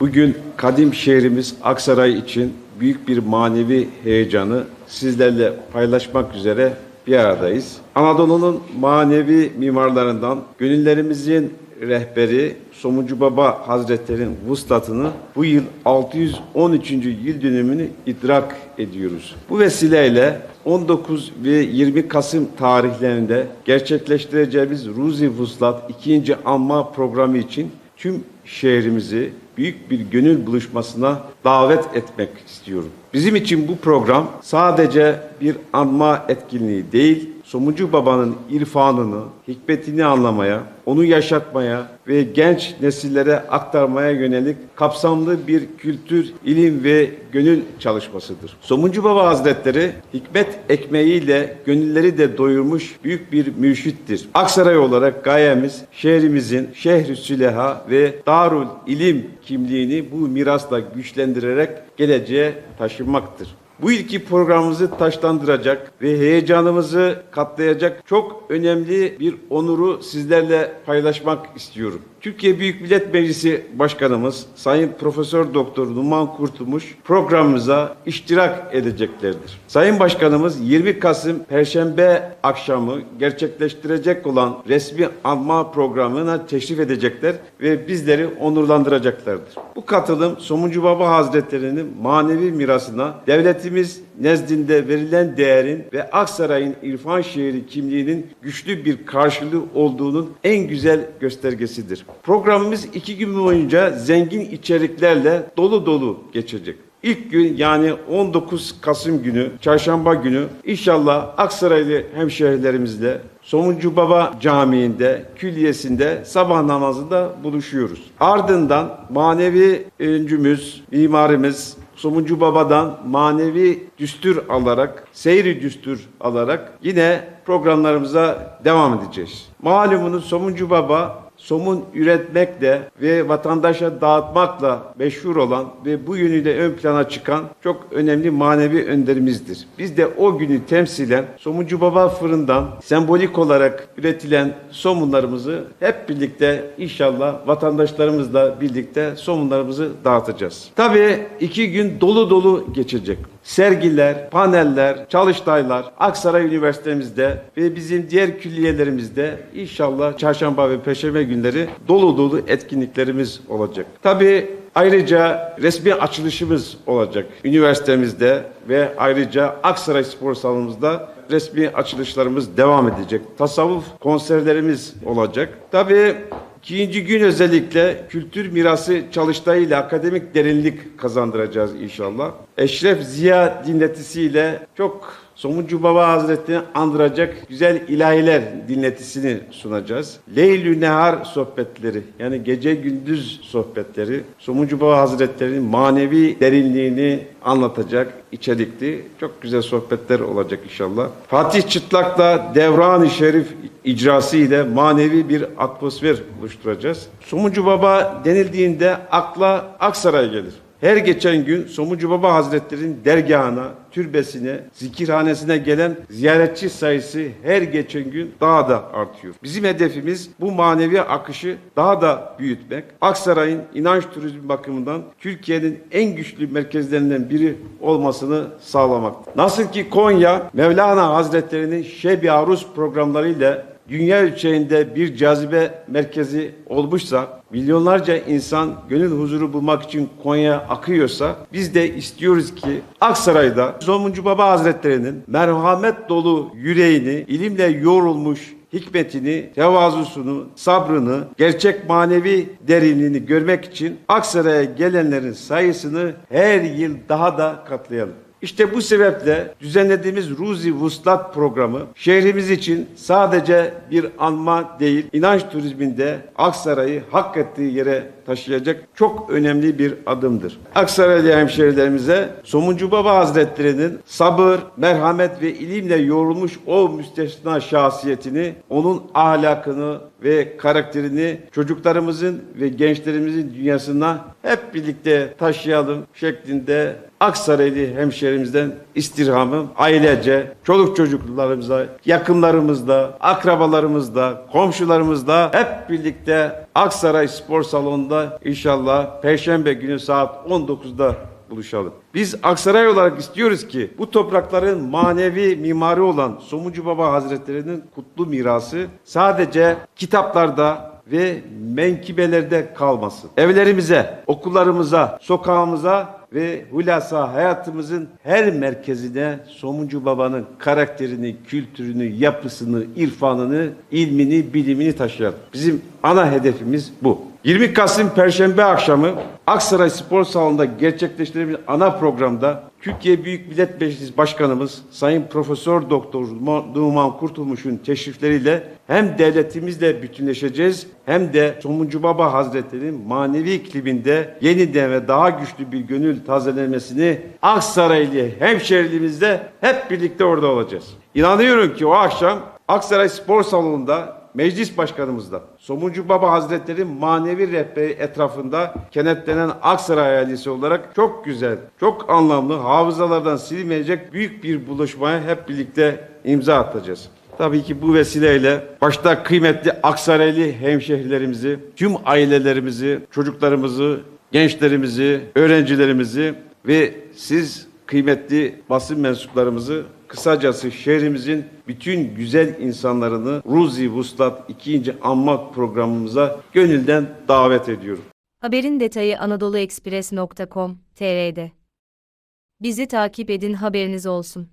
Bugün kadim şehrimiz Aksaray için büyük bir manevi heyecanı sizlerle paylaşmak üzere bir aradayız. Anadolu'nun manevi mimarlarından gönüllerimizin rehberi Somuncu Baba Hazretleri'nin vuslatını bu yıl 613. yıl dönümünü idrak ediyoruz. Bu vesileyle 19 ve 20 Kasım tarihlerinde gerçekleştireceğimiz Ruzi Vuslat 2. Anma programı için tüm şehrimizi büyük bir gönül buluşmasına davet etmek istiyorum. Bizim için bu program sadece bir anma etkinliği değil, Somuncu Baba'nın irfanını, hikmetini anlamaya, onu yaşatmaya ve genç nesillere aktarmaya yönelik kapsamlı bir kültür, ilim ve gönül çalışmasıdır. Somuncu Baba Hazretleri hikmet ekmeğiyle gönülleri de doyurmuş büyük bir mürşittir. Aksaray olarak gayemiz şehrimizin şehri süleha ve darul ilim kimliğini bu mirasla güçlendirerek geleceğe taşınmaktır. Bu ilki programımızı taşlandıracak ve heyecanımızı katlayacak çok önemli bir onuru sizlerle paylaşmak istiyorum. Türkiye Büyük Millet Meclisi Başkanımız Sayın Profesör Doktor Numan Kurtulmuş programımıza iştirak edeceklerdir. Sayın Başkanımız 20 Kasım Perşembe akşamı gerçekleştirecek olan resmi anma programına teşrif edecekler ve bizleri onurlandıracaklardır. Bu katılım Somuncu Baba Hazretleri'nin manevi mirasına devletimiz nezdinde verilen değerin ve Aksaray'ın irfan şehri kimliğinin güçlü bir karşılığı olduğunun en güzel göstergesidir. Programımız iki gün boyunca zengin içeriklerle dolu dolu geçecek. İlk gün yani 19 Kasım günü, çarşamba günü inşallah Aksaraylı hemşehrilerimizle Somuncu Baba Camii'nde, külliyesinde sabah namazında buluşuyoruz. Ardından manevi öncümüz, mimarimiz Somuncu Baba'dan manevi düstur alarak, seyri düstur alarak yine programlarımıza devam edeceğiz. Malumunuz Somuncu Baba somun üretmekle ve vatandaşa dağıtmakla meşhur olan ve bu yönüyle ön plana çıkan çok önemli manevi önderimizdir. Biz de o günü temsilen Somuncu Baba fırından sembolik olarak üretilen somunlarımızı hep birlikte inşallah vatandaşlarımızla birlikte somunlarımızı dağıtacağız. Tabii iki gün dolu dolu geçecek sergiler, paneller, çalıştaylar Aksaray Üniversitemizde ve bizim diğer külliyelerimizde inşallah çarşamba ve perşembe günleri dolu dolu etkinliklerimiz olacak. Tabii Ayrıca resmi açılışımız olacak üniversitemizde ve ayrıca Aksaray Spor Salonumuzda resmi açılışlarımız devam edecek. Tasavvuf konserlerimiz olacak. Tabii İkinci gün özellikle kültür mirası çalıştayıyla akademik derinlik kazandıracağız inşallah. Eşref Ziya dinletisiyle çok Somuncu Baba Hazretleri'ni andıracak güzel ilahiler dinletisini sunacağız. Leylü Nehar sohbetleri yani gece gündüz sohbetleri Somuncu Baba Hazretleri'nin manevi derinliğini anlatacak içerikli çok güzel sohbetler olacak inşallah. Fatih Çıtlak'la Devran-ı Şerif icrası ile manevi bir atmosfer oluşturacağız. Somuncu Baba denildiğinde akla Aksaray gelir. Her geçen gün Somuncu Baba Hazretleri'nin dergahına, türbesine, zikirhanesine gelen ziyaretçi sayısı her geçen gün daha da artıyor. Bizim hedefimiz bu manevi akışı daha da büyütmek. Aksaray'ın inanç turizmi bakımından Türkiye'nin en güçlü merkezlerinden biri olmasını sağlamak. Nasıl ki Konya, Mevlana Hazretleri'nin Şebi Aruz programlarıyla dünya ölçeğinde bir cazibe merkezi olmuşsa, milyonlarca insan gönül huzuru bulmak için Konya akıyorsa, biz de istiyoruz ki Aksaray'da Somuncu Baba Hazretleri'nin merhamet dolu yüreğini, ilimle yoğrulmuş hikmetini, tevazusunu, sabrını, gerçek manevi derinliğini görmek için Aksaray'a gelenlerin sayısını her yıl daha da katlayalım. İşte bu sebeple düzenlediğimiz Ruzi Vuslat programı şehrimiz için sadece bir anma değil, inanç turizminde Aksaray'ı hak ettiği yere taşıyacak çok önemli bir adımdır. Aksaraylı hemşehrilerimize Somuncu Baba Hazretleri'nin sabır, merhamet ve ilimle yoğrulmuş o müstesna şahsiyetini, onun ahlakını ve karakterini çocuklarımızın ve gençlerimizin dünyasına hep birlikte taşıyalım şeklinde Aksaraylı hemşehrimizden istirhamım ailece, çoluk çocuklarımıza, yakınlarımızla, akrabalarımızla, komşularımızla hep birlikte Aksaray Spor Salonu'nda inşallah Perşembe günü saat 19'da buluşalım. Biz Aksaray olarak istiyoruz ki bu toprakların manevi mimarı olan Somuncu Baba Hazretleri'nin kutlu mirası sadece kitaplarda ve menkibelerde kalmasın. Evlerimize, okullarımıza, sokağımıza ve hulasa hayatımızın her merkezine Somuncu Baba'nın karakterini, kültürünü, yapısını, irfanını, ilmini, bilimini taşıyalım. Bizim ana hedefimiz bu. 20 Kasım Perşembe akşamı Aksaray Spor Salonu'nda gerçekleştirilen ana programda Türkiye Büyük Millet Meclisi Başkanımız Sayın Profesör Doktor Numan Kurtulmuş'un teşrifleriyle hem devletimizle bütünleşeceğiz hem de Somuncu Baba Hazretleri'nin manevi ikliminde yeniden ve daha güçlü bir gönül tazelenmesini Aksaraylı hemşehrilerimizle hep birlikte orada olacağız. İnanıyorum ki o akşam Aksaray Spor Salonu'nda Meclis Başkanımızla Somuncu Baba Hazretleri manevi rehberi etrafında kenetlenen Aksaray ailesi olarak çok güzel, çok anlamlı, hafızalardan silinmeyecek büyük bir buluşmaya hep birlikte imza atacağız. Tabii ki bu vesileyle başta kıymetli Aksaraylı hemşehrilerimizi, tüm ailelerimizi, çocuklarımızı, gençlerimizi, öğrencilerimizi ve siz kıymetli basın mensuplarımızı kısacası şehrimizin bütün güzel insanlarını Ruzi Vuslat 2. Anma programımıza gönülden davet ediyorum. Haberin detayı anadoluekspres.com.tr'de. Bizi takip edin haberiniz olsun.